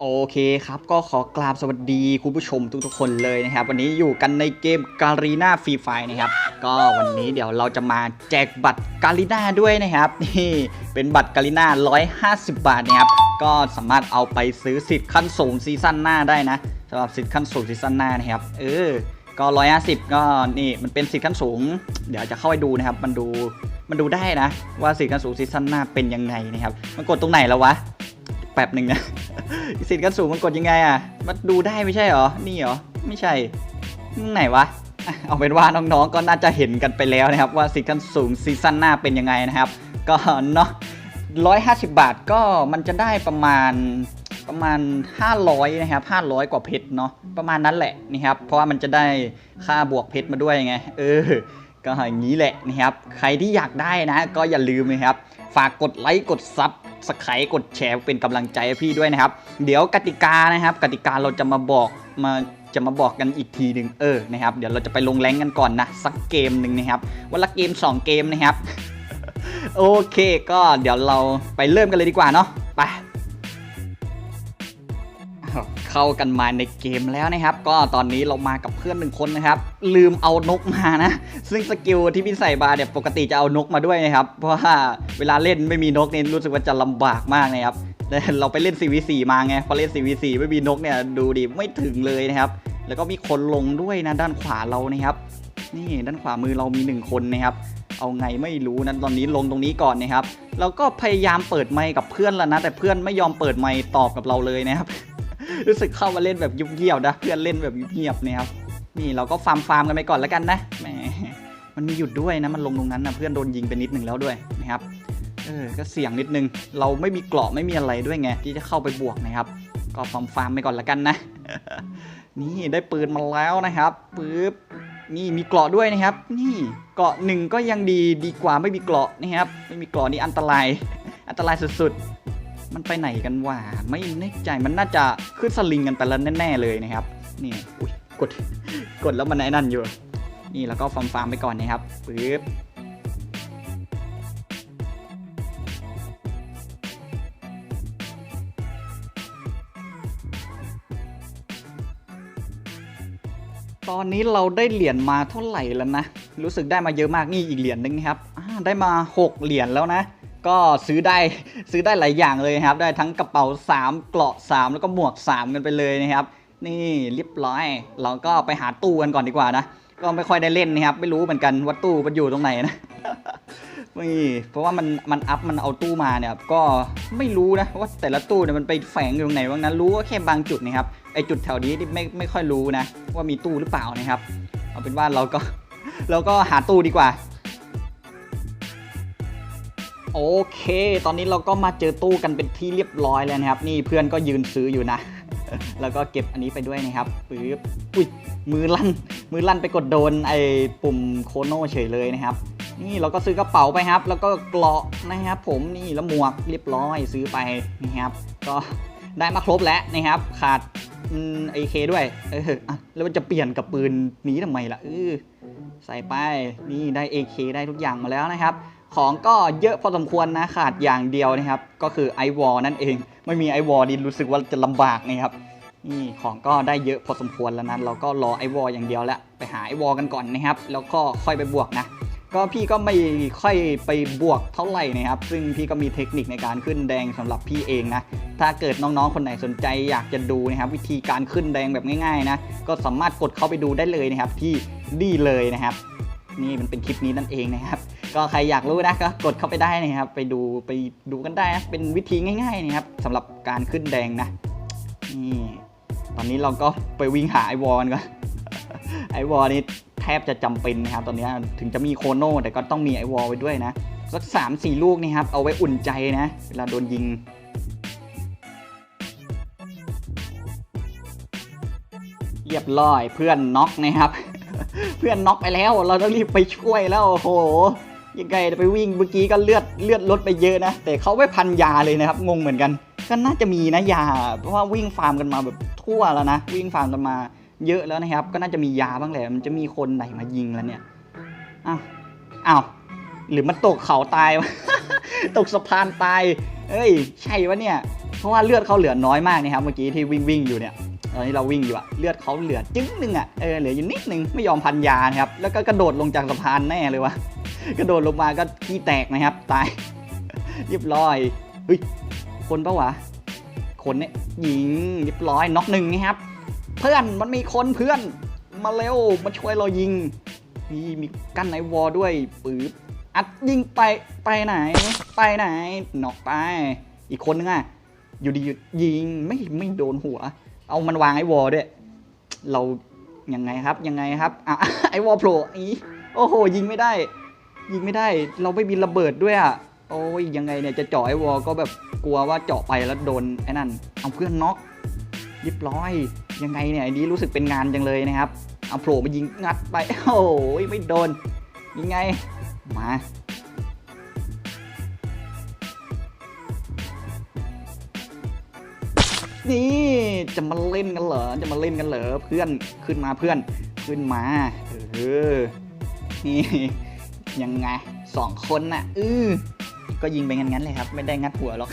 โอเคครับ ก็ขอกราบสวัสดีคุณผู้ชมทุกๆคนเลยนะครับ วันนี้อยู่กันในเกมการีนาฟรีไฟนะครับ ก็วันนี้เดี๋ยวเราจะมาแจกบัตรการีนาด้วยนะครับนี่เป็นบัตรการีนา150 บาทนะครับ ก็สามารถเอาไปซื้อสิทธิ์ขั้นสูงซีซั่นหน้าได้นะสำหรับสิทธิ์ขั้นสูงซีซั่นหน้านะครับเออก็ 150 ก็นี่มันเป็นสิทธิ์ขั้นสูง เดี๋ยวจะเข้าไปดูนะครับ มันดูมันดูได้นะ ว่าสิทธิ์ขั้นสูงซีซั่นหน้าเป็นยังไงนะครับ มันกดตรงไหนแล้ววะแป๊บหนึ่งนะ สิทธิ์ขั้นสูงมันกดยังไงอะ มันดูได้ไม่ใช่หรอ นี่หรอ ไม่ใช่ไหนวะ เอาเป็นว่าน้องๆ ก็น่าจะเห็นกันไปแล้วนะครับ ว่าสิทธิ์ขั้นสูงซีซั่นหน้าเป็นยังไงนะครับ ก็เนาะ150บาทก็มันจะได้ประมาณประมาณ 500 นะครับ 500 กว่าเพชรเนาะประมาณนั้นแหละนะครับ เพราะว่ามันจะได้ค่าบวกเพชรมาด้วยไง เออ ก็อย่างนี้แหละนะครับ ใครที่อยากได้นะ ก็อย่าลืมนะครับ ฝากกดไลค์กดซับ สไครต์กดแชร์เป็นกำลังใจพี่ด้วยนะครับ เดี๋ยวกติกานะครับ กติกาเราจะมาบอกมาจะมาบอกกันอีกทีหนึ่งเออนะครับเดี๋ยวเราจะไปลงแรงกันก่อนนะสักเกมหนึ่งนะครับวันละเกม 2 เกมนะครับ โอเค ก็เดี๋ยวเราไปเริ่มกันเลยดีกว่าเนาะไป เข้ากันมาในเกมแล้วนะครับ ก็ตอนนี้เรามากับเพื่อนหนึ่งคนนะครับ ลืมเอานกมานะ ซึ่งสกิลที่พี่ใส่บาเนี่ยปกติจะเอานกมาด้วยนะครับ เพราะว่าเวลาเล่นไม่มีนกเนี่ยรู้สึกว่าจะลำบากมากนะครับแต่เราไปเล่น 4v4 มาไง พอเล่น 4v4 ไม่มีนกเนี่ยดูดิไม่ถึงเลยนะครับ แล้วก็มีคนลงด้วยนะด้านขวาเรานะครับ นี่ด้านขวามือเรามีหนึ่งคนนะครับเอาไงไม่รู้นะตอนนี้ลงตรงนี้ก่อนนะครับเราก็พยายามเปิดไมค์กับเพื่อนแล้วนะ แต่เพื่อนไม่ยอมเปิดไมค์ตอบกับเราเลยนะครับ รู้สึกเข้ามาเล่นแบบยุบเยียบนะเพื่อนเล่นแบบยุบเยียบๆนะครับนี่เราก็ฟาร์มฟาร์มกันไปก่อนแล้วกันนะแหมมันมีหยุดด้วยนะมันลงตรงนั้นนะเพื่อนโดนยิงไปนิดหนึ่งแล้วด้วยนะครับเออก็เสี่ยงนิดนึง เราไม่มีเกราะไม่มีอะไรด้วยไงที่จะเข้าไปบวกนะครับ ก็ฟาร์มฟาร์มไปก่อนแล้วกันนะ นี่ได้ปืนมาแล้วนะครับปึ๊บนี่มีเกราะด้วยนะครับ นี่เกราะหนึ่งก็ยังดีดีกว่าไม่มีเกราะนะครับ ไม่มีเกราะนี่อันตราย อันตรายสุดๆ มันไปไหนกันวะไม่แน่ใจมันน่าจะขึ้นสลิงกันไปแล้วแน่ๆเลยนะครับ นี่อุ้ยกดกดแล้วมันไอ้นั่นอยู่ นี่แล้วก็ฟาร์มฟาร์มไปก่อนนะครับปึ๊บตอนนี้เราได้เหรียญมาเท่าไหร่แล้วนะ รู้สึกได้มาเยอะมากนี่อีกเหรียญหนึงครับได้มา 6 เหรียญแล้วนะ ก็ซื้อได้ซื้อได้หลายอย่างเลยครับ ได้ทั้งกระเป๋า 3 เกราะ 3 แล้วก็หมวก 3 กันไปเลยนะครับ นี่เรียบร้อย เราก็ไปหาตู้กันก่อนดีกว่านะ ก็ไม่ค่อยได้เล่นนะครับ ไม่รู้เหมือนกันว่าตู้มันอยู่ตรงไหนนะนี่เพราะว่ามันมันอัพมันเอาตู้มาเนี่ยก็ไม่รู้นะว่าแต่ละตู้เนี่ยมันไปแฝงอยู่ตรงไหนบ้างนะรู้ว่าแค่บางจุดนะครับไอจุดแถวนี้นี่ไม่ไม่ค่อยรู้นะ ว่ามีตู้หรือเปล่านะครับ เอาเป็นว่าเราก็เราก็หาตู้ดีกว่า โอเค ตอนนี้เราก็มาเจอตู้กันเป็นที่เรียบร้อยแล้วนะครับ นี่เพื่อนก็ยืนซื้ออยู่นะ แล้วก็เก็บอันนี้ไปด้วยนะครับปึ๊บอุ้ยมือลั่น มือลั่นไปกดโดนไอ้ปุ่มโคโน่เฉยเลยนะครับ นี่เราก็ซื้อกระเป๋าไปครับ แล้วก็เกราะนะครับ ผมนี่แล้วหมวกเรียบร้อยซื้อไปนะครับ ก็ได้มาครบแล้วนะครับ ขาดไอเคด้วยเอออะแล้วมันจะเปลี่ยนกับปืนนี้ทำไมล่ะเออใส่ไปนี่ได้ AK ได้ทุกอย่างมาแล้วนะครับ ของก็เยอะพอสมควรนะขาดอย่างเดียวนะครับ ก็คือไอวอลนั่นเอง ไม่มีไอวอลนี่รู้สึกว่าจะลำบากนะครับนี่ของก็ได้เยอะพอสมควรแล้วนะเราก็รอไอวอลอย่างเดียวแล้วไปหาไอวอลกันก่อนนะครับ แล้วก็ค่อยไปบวกนะ ก็พี่ก็ไม่ค่อยไปบวกเท่าไหร่นะครับ ซึ่งพี่ก็มีเทคนิคในการขึ้นแดงสำหรับพี่เองนะ ถ้าเกิดน้องๆคนไหนสนใจอยากจะดูนะครับ วิธีการขึ้นแดงแบบง่ายๆนะก็สามารถกดเข้าไปดูได้เลยนะครับที่ดีเลยนะครับ นี่มันเป็นคลิปนี้นั่นเองนะครับ ก็ใครอยากรู้นะก็กดเข้าไปได้นะครับ ไปดูไปดูกันได้นะเป็นวิธีง่ายๆนะครับสำหรับการขึ้นแดงนะนี่ตอนนี้เราก็ไปวิ่งหาไอวอลก่อนไอวอลนี่แทบจะจำเป็นนะครับตอนนี้ถึงจะมีโคโน่แต่ก็ต้องมีไอวอลไว้ด้วยนะสักสามสี่ลูกนี่ครับเอาไว้อุ่นใจนะเวลาโดนยิงเรียบร้อยเพื่อนน็อกนะครับ เพื่อนน็อกไปแล้ว เราต้องรีบไปช่วยแล้วโอ้โห ยังไงไปวิ่งเมื่อกี้ก็เลือดเลือดลดไปเยอะนะ แต่เขาไม่พันยาเลยนะครับ งงเหมือนกัน ก็น่าจะมีนะยา เพราะว่าวิ่งฟาร์มกันมาแบบทั่วแล้วนะ วิ่งฟาร์มกันมาเยอะแล้วนะครับ ก็น่าจะมียาบ้างแหละ มันจะมีคนไหนมายิงแล้วเนี่ย อ้าว อ้าว หรือมันตกเขาตายวะตกสะพานตาย เอ้ย ใช่วะเนี่ย เพราะว่าเลือดเขาเหลือน้อยมากนะครับ เมื่อกี้ที่วิ่งวิ่งอยู่เนี่ยตอนนี้เราวิ่งอยู่อะเลือดเขาเหลือจึ้งหนึ่งอะเออเหลืออยู่นิดนึงไม่ยอมพันยานะครับ แล้วก็กระโดดลงจากสะพานแน่เลยวะ กระโดดลงมาก็ขี้แตกนะครับ ตาย เรียบร้อยเฮ้ยคนปะวะ คนเนี่ยยิงเรียบร้อยน็อกหนึ่งนะครับ เพื่อนมันมีคนเพื่อน มาเร็วมาช่วยเรายิงนี่มีกั้นไอวอลด้วยปื๊บอัดยิงไปไปไหน ไปไหนนอกไป อีกคนนึงอะอยู่ดีอยู่ยิงไม่ไม่โดนหัว เอามันวางไอวอลด้วย เรายังไงครับยังไงครับอะไอวอลโผล่อีโอ้โหยิงไม่ได้ ยิงไม่ได้เราไม่มีระเบิดด้วยอะโอ้ยยังไงเนี่ยจะเจาะไอวอลก็แบบกลัวว่าเจาะไปแล้วโดนไอ้นั่นเอาเพื่อนน็อกเรียบร้อย ยังไงเนี่ยอันนี้รู้สึกเป็นงานจังเลยนะครับเอาโผล่มายิงงัดไปโอ้ยไม่โดนยังไงมานี่จะมาเล่นกันเหรอ จะมาเล่นกันเหรอเพื่อนขึ้นมาเพื่อนขึ้นมา เออ นี่ ยังไงสองคนน่ะ อือก็ยิงไปงั้นๆเลยครับ ไม่ได้งัดหัวหรอก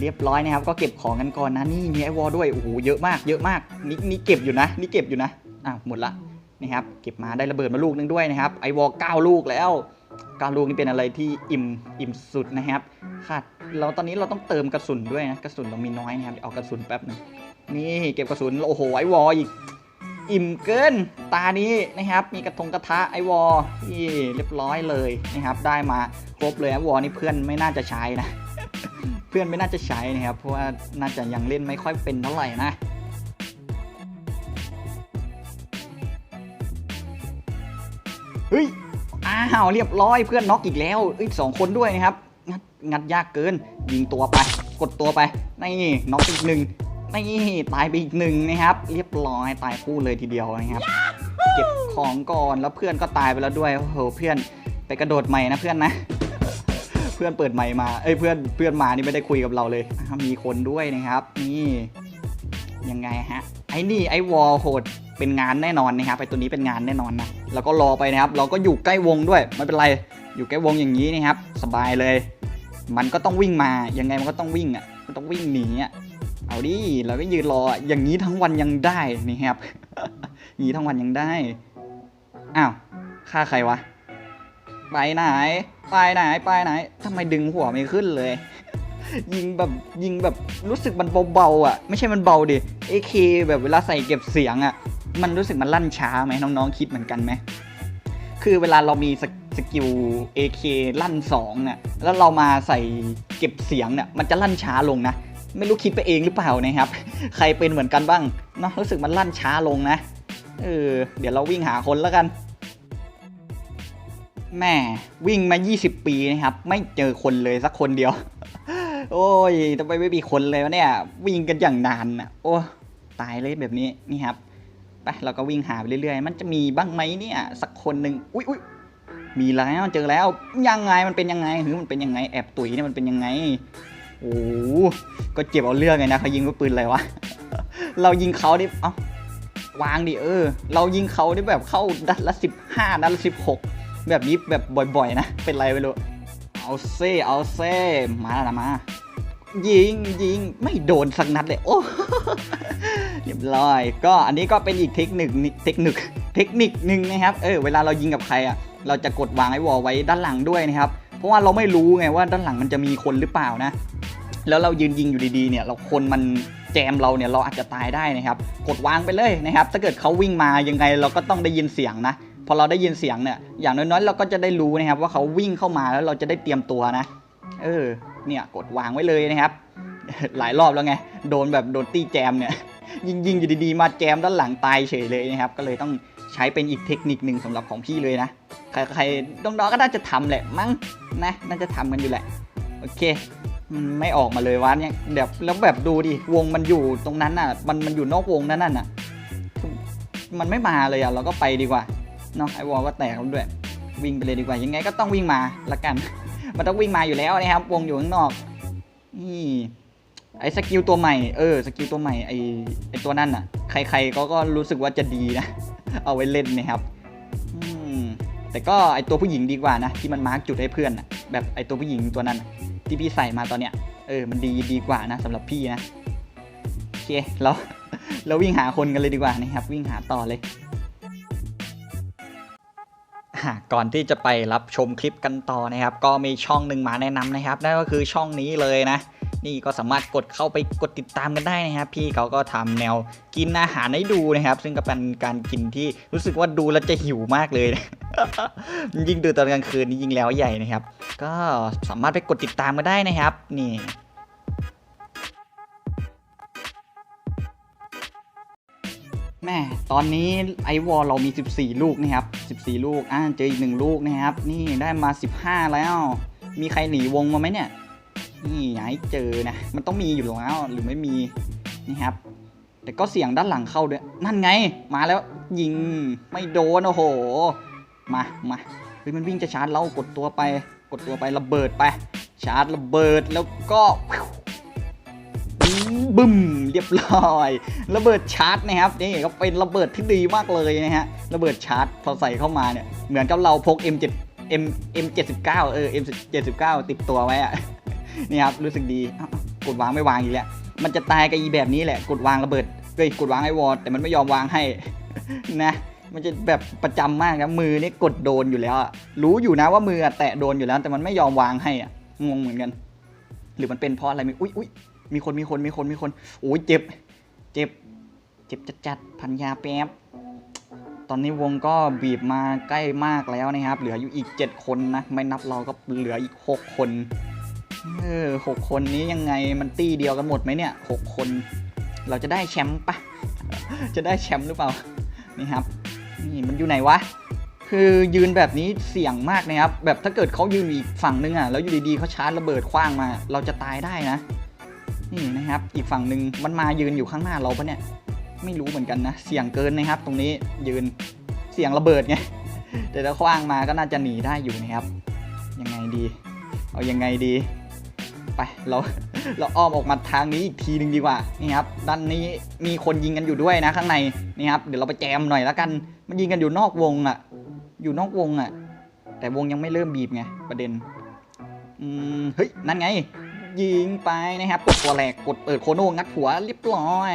เรียบร้อยนะครับ ก็เก็บของกันก่อนนะ นี่มีไอวอลด้วยโอ้โหเยอะมาก เยอะมาก นี่นี่เก็บอยู่นะ นี่เก็บอยู่นะอ้าวหมดละนี่ครับ เก็บมาได้ระเบิดมาลูกนึงด้วยนะครับ ไอวอลเก้าลูกแล้วเก้าลูกนี่เป็นอะไรที่อิ่มอิ่มสุดนะครับขาดเราตอนนี้เราต้องเติมกระสุนด้วยนะกระสุนเรามีน้อยนะครับเอากระสุนแป๊บหนึงนี่เก็บกระสุนโอ้โหไอวอลอีก อิ่มเกิน ตานี้นะครับ มีกระทงกระทะไอวอลที่เรียบร้อยเลยนะครับ ได้มาครบเลยไอวอลนี่เพื่อนไม่น่าจะใช้นะ เพื่อนไม่น่าจะใช้นะครับ เพราะว่าน่าจะยังเล่นไม่ค่อยเป็นเท่าไหร่นะเฮ้ยอ้าวเรียบร้อยเพื่อนน็อกอีกแล้วอ้ยสองคนด้วยนะครับงัดงัดยากเกินยิงตัวไป กดตัวไปนี่น็อกอีกหนึ่ง นี่ตายไปอีกหนึ่งนะครับ เรียบร้อยตายคู่เลยทีเดียวนะครับ เก็บของก่อนแล้วเพื่อนก็ตายไปแล้วด้วยโอ้โหเพื่อนไปกระโดดใหม่นะเพื่อนนะ เพื่อนเปิดไมค์มาเอ้ยเพื่อนเพื่อนมานี่ไม่ได้คุยกับเราเลยอะมีคนด้วยนะครับ นี่ยังไงฮะไอ้นี่ไอ้วอลโหดเป็นงานแน่นอนนะครับไอ้ตัวนี้เป็นงานแน่นอนนะแล้วก็รอไปนะครับ เราก็อยู่ใกล้วงด้วยไม่เป็นไรอยู่ใกล้วงอย่างนี้นะครับ สบายเลย มันก็ต้องวิ่งมายังไงมันก็ต้องวิ่งอะมันต้องวิ่งหนีอะ เอาดิเราก็ยืนรออย่างนี้ทั้งวันยังได้นี่ครับอย่างนี้ทั้งวันยังได้ อ้าวฆ่าใครวะ ไปไหน ไปไหน ไปไหนทำไมดึงหัวไม่ขึ้นเลย ยิงแบบยิงแบบรู้สึกมันเบาๆอะ ไม่ใช่มันเบาดิ AK แบบเวลาใส่เก็บเสียงอะ มันรู้สึกมันลั่นช้าไหมน้องๆคิดเหมือนกันไหมคือเวลาเรามีสกสกิล AK ลั่น2เนี่ยแล้วเรามาใส่เก็บเสียงเนี่ยมันจะลั่นช้าลงนะ ไม่รู้คิดไปเองหรือเปล่านะครับ ใครเป็นเหมือนกันบ้างเนาะรู้สึกมันลั่นช้าลงนะเออเดี๋ยวเราวิ่งหาคนแล้วกันแม่วิ่งมา 20 ปีนะครับ ไม่เจอคนเลยสักคนเดียว โอ้ยทำไมไม่มีคนเลยวะเนี่ย วิ่งกันอย่างนานอะโอ้ตายเลยแบบนี้นี่ครับไปเราก็วิ่งหาไปเรื่อยๆ มันจะมีบ้างไหมเนี่ย สักคนหนึ่งอุ้ยอุ้ยมีแล้วเจอแล้วยังไงมันเป็นยังไงหรือมันเป็นยังไงแอบตุ๋ยเนี่ยมันเป็นยังไง อ้ก็เจ็บเอาเรื่องไงนะเขายิงด้วยปืนอะไรวะ เรายิงเขาดิเอ้าวางดิเออ เรายิงเขาได้แบบเข้าดัดละสิบห้าดัดละสิบหกแบบนี้แบบบ่อยๆ นะ เป็นไรไม่รู้เอาเซ่เอาเซ่มาละมา ยิงยิงไม่โดนสักนัดเลย โอ้เรียบร้อย ก็อันนี้ก็เป็นอีกเทคนิคนิเทคนิคเทคนิคหนึ่งนะครับ เออ เวลาเรายิงกับใครอะ เราจะกดวางไอ้วอลไว้ด้านหลังด้วยนะครับ เพราะว่าเราไม่รู้ไงว่าด้านหลังมันจะมีคนหรือเปล่านะ แล้วเรายืนยิงอยู่ดีๆเนี่ยเราคนมันแจมเราเนี่ยเราอาจจะตายได้นะครับ กดวางไปเลยนะครับ ถ้าเกิดเขาวิ่งมายังไงเราก็ต้องได้ยินเสียงนะ พอเราได้ยินเสียงเนี่ยอย่างน้อยๆเราก็จะได้รู้นะครับ ว่าเขาวิ่งเข้ามาแล้วเราจะได้เตรียมตัวนะ เออ เนี่ยกดวางไว้เลยนะครับ หลายรอบแล้วไงโดนแบบโดนตีแจมเนี่ยยิงยิงอยู่ดีๆมาแจมด้านหลังตายเฉยเลยนะครับ ก็เลยต้อง ใช้เป็นอีกเทคนิคหนึ่งสำหรับของพี่เลยนะ ใครใครน้องๆก็น่าจะทำแหละมั้งนะ น่าจะทำกันอยู่แหละ โอเคไม่ออกมาเลยวะเนี่ยแบบแล้วแบบดูดิวงมันอยู่ตรงนั้นน่ะ มันมันอยู่นอกวงนั่นน่ะมันไม่มาเลยอะเราก็ไปดีกว่าเนาะไอวอลก็แตกแล้วด้วย วิ่งไปเลยดีกว่ายังไงก็ต้องวิ่งมาละกัน มันต้องวิ่งมาอยู่แล้วนะครับ วงอยู่ข้างนอกนี่ไอ้สกิลตัวใหม่เออสกิลตัวใหม่ไอไอตัวนั่นน่ะ ใครๆก็ก็รู้สึกว่าจะดีนะ เอาไว้เล่นนะครับแต่ก็ไอตัวผู้หญิงดีกว่านะที่มันมาร์กจุดให้เพื่อนนะแบบไอตัวผู้หญิงตัวนั้นที่พี่ใส่มาตอนเนี้ยเออมันดีดีกว่านะสำหรับพี่นะโอเคแล้วเราวิ่งหาคนกันเลยดีกว่านะครับ วิ่งหาต่อเลยก่อนที่จะไปรับชมคลิปกันต่อนะครับ ก็มีช่องหนึ่งมาแนะนำนะครับนั่นก็คือช่องนี้เลยนะ นี่ก็สามารถกดเข้าไปกดติดตามกันได้นะครับ พี่เขาก็ทำแนวกินอาหารให้ดูนะครับ ซึ่งก็เป็นการกินที่รู้สึกว่าดูแล้วจะหิวมากเลยนะยิ่งดูตอนกลางคืนนี่ยิ่งแล้วใหญ่นะครับ ก็สามารถไปกดติดตามกันได้นะครับ นี่แม่ตอนนี้ไอวอลเรามี 14 ลูกนะครับ 14 ลูก อ่า เจออีกหนึ่งลูกนะครับ นี่ได้มา 15 แล้ว มีใครหนีวงมาไหมเนี่ย นี่อย่าให้เจอนะ มันต้องมีอยู่แล้วหรือไม่มีนี่ครับ แต่ก็เสียงด้านหลังเข้าด้วย นั่นไง มาแล้วยิงไม่โดนโอ้โห มามาเฮ้ยมันวิ่งจะชาร์จเรากดตัวไป กดตัวไประเบิดไป ชาร์จระเบิดแล้วก็บึ้มเรียบร้อย ระเบิดชาร์จนะครับนี่ก็เป็นระเบิดที่ดีมากเลยนะฮะระเบิดชาร์จพอใส่เข้ามาเนี่ยเหมือนกับเราพก M7 M M79 เออ M79 ติดตัวไว้อะ นี่ครับรู้สึกดีกดวางไม่วางอีกแล้วมันจะตายกับอีแบบนี้แหละกดวางระเบิดเฮ้ยกดวางไอ้วอลแต่มันไม่ยอมวางให้นะ มันจะแบบประจำมากนะมือนี่กดโดนอยู่แล้วรู้อยู่นะว่ามือแตะโดนอยู่แล้ว แต่มันไม่ยอมวางให้อะงงเหมือนกัน หรือมันเป็นเพราะอะไรม่อุ้ยอุ้ยมีคนมีคนมีคนมีคนโอ้ยเจ็บ เจ็บ เจ็บจัดจัดพันยาแป๊บตอนนี้วงก็บีบมาใกล้มากแล้วนะครับ เหลืออยู่อีก 7 คนนะ ไม่นับเราก็เหลืออีก 6 คน เออหกคนนี้ยังไงมันตี้เดียวกันหมดไหมเนี่ยหกคน เราจะได้แชมป์ปะจะได้แชมป์หรือเปล่า นี่ครับ นี่มันอยู่ไหนวะ คือยืนแบบนี้เสี่ยงมากนะครับ แบบถ้าเกิดเขายืนอีกฝั่งนึงอะ แล้วอยู่ดีๆเขาชาร์จระเบิดคว้างมา เราจะตายได้นะ นี่นะครับ อีกฝั่งหนึ่งมันมายืนอยู่ข้างหน้าเราปะเนี่ย ไม่รู้เหมือนกันนะ เสี่ยงเกินนะครับ ตรงนี้ยืนเสี่ยงระเบิดไง แต่ถ้าคว้างมาก็น่าจะหนีได้อยู่นะครับ ยังไงดี เอายังไงดี ไปเราเราอ้อมออกมาทางนี้อีกทีหนึ่งดีกว่านี่ครับด้านนี้มีคนยิงกันอยู่ด้วยนะข้างในนี่ครับเดี๋ยวเราไปแจมหน่อยแล้วกัน มันยิงกันอยู่นอกวงอะ่ะ อยู่นอกวงอะ่ะ แต่วงยังไม่เริ่มบีบไงประเด็นอืมเฮ้ยนั่นไง ยิงไปนะครับกดตัวแรกกดเปิดโคโน่งัดหัวเรียบร้อย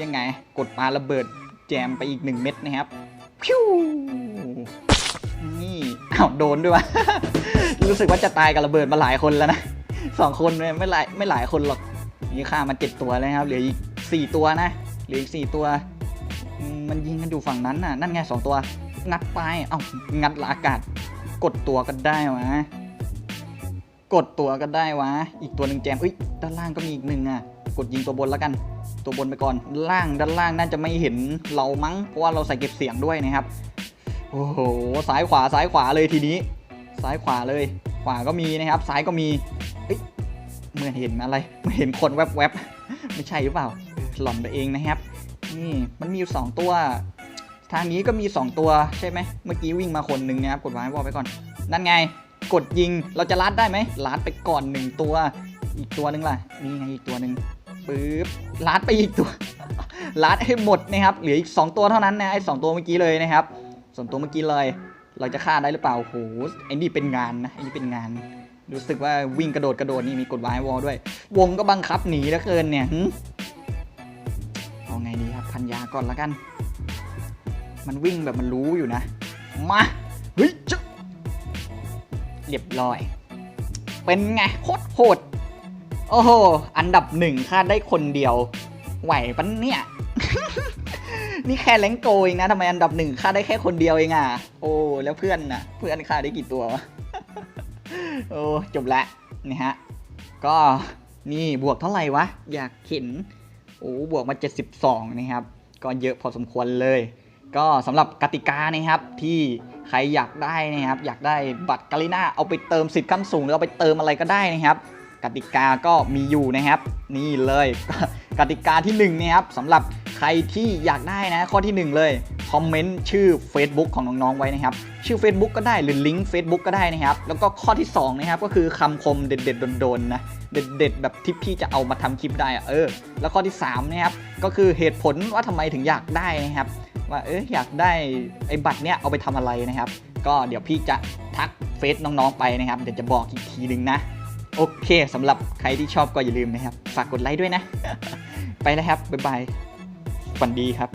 ยังไง กดปาระเบิดแจมไปอีกหนึ่งเม็ดนะครับพิ้วนี่อ้าวโดนด้วยวะรู้สึกว่าจะตายกับระเบิดมาหลายคนแล้วนะ สองคนไม่ไม่หลายไม่หลายคนหรอกนี่ฆ่ามาเจ็ดตัวแล้วครับเหลืออีกสี่ตัวนะเหลืออีกสี่ตัว มันยิงกันอยู่ฝั่งนั้นน่ะ นั่นไงสองตัว งัดไป เอ้างัดละอากาศ กดตัวก็ได้วะกดตัวก็ได้วะ อีกตัวหนึ่งแจมเอ้ยด้านล่างก็มีอีกหนึ่งอะ กดยิงตัวบนแล้วกัน ตัวบนไปก่อน ล่างด้านล่างน่าจะไม่เห็นเรามั้ง เพราะว่าเราใส่เก็บเสียงด้วยนะครับ โอ้โห ซ้ายขวาซ้ายขวาเลยทีนี้ ซ้ายขวาเลย ขวาก็มีนะครับ ซ้ายก็มีเอ้ยเหมื่อนเห็นอะไรเหมือนเห็นคนแวบๆไม่ใช่หรือเปล่า หล่อนไปเองนะครับ นี่มันมีอยู่สองตัว ทางนี้ก็มี 2 ตัวใช่ไหม เมื่อกี้วิ่งมาคนหนึ่งนะครับ กดวางวอลไปก่อน นั่นไง กดยิง เราจะลัดได้ไหมลัดไปก่อนหนึ่งตัว อีกตัวหนึ่งล่ะ นี่ไงอีกตัวหนึ่งปึ๊บลัดไปอีกตัวลัดให้หมดนะครับ เหลืออีก 2 ตัวเท่านั้นนะ ไอ้สองตัวเมื่อกี้เลยนะครับสองตัวเมื่อกี้เลย เราจะฆ่าได้หรือเปล่าโหไอ้นี่เป็นงานนะไอ้นี่เป็นงาน รู้สึกว่าวิ่งกระโดดกระโดดนี่มีกดวายวอลด้วย วงก็บังคับหนีแล้วเกินเนี่ยเอาไงดีครับพันยาก่อนละกัน มันวิ่งแบบมันรู้อยู่นะ มาเฮ้ยจะเรียบร้อย เป็นไงโคตรโหดโอ้โห อันดับหนึ่งค่าได้คนเดียว ไหวปะเนี่ย นี่แค่แรงโกเองนะทำไมอันดับหนึ่งค่าได้แค่คนเดียวเองอะ โอ้แล้วเพื่อนนะเพื่อนค่าได้กี่ตัววะโอ้จบละนี่ฮะ ก็นี่บวกเท่าไหร่วะ อยากเห็นโอ้บวกมา 72 นะครับ ก็เยอะพอสมควรเลย ก็สำหรับกติกานะครับที่ใครอยากได้นะครับ อยากได้บัตรกาลิน่าเอาไปเติมสิทธิ์ขั้นสูงหรือเอาไปเติมอะไรก็ได้นะครับ กติกาก็มีอยู่นะครับ นี่เลยกติกาที่1นะครับสำหรับใครที่อยากได้นะ ข้อที่ 1 เลยคอมเมนต์ชื่อ Facebook ของน้องๆไว้นะครับ ชื่อ Facebook ก็ได้หรือลิงก์ Facebook ก็ได้นะครับ แล้วก็ข้อที่2นะครับก็คือคำคมเด็ดๆโดนๆนะเด็ดๆแบบที่พี่จะเอามาทำคลิปได้อะเออ แล้วข้อที่3นะครับก็คือเหตุผลว่าทำไมถึงอยากได้นะครับ ว่าเอออยากได้ไอ้บัตรเนี้ยเอาไปทำอะไรนะครับ ก็เดี๋ยวพี่จะทักเฟซน้องๆไปนะครับเดี๋ยวจะบอกอีกทีหนึ่งนะ โอเคสำหรับใครที่ชอบก็อย่าลืมนะครับ ฝากกดไลค์ด้วยนะ ไปแล้วครับ บ๊ายบายฝันดีครับ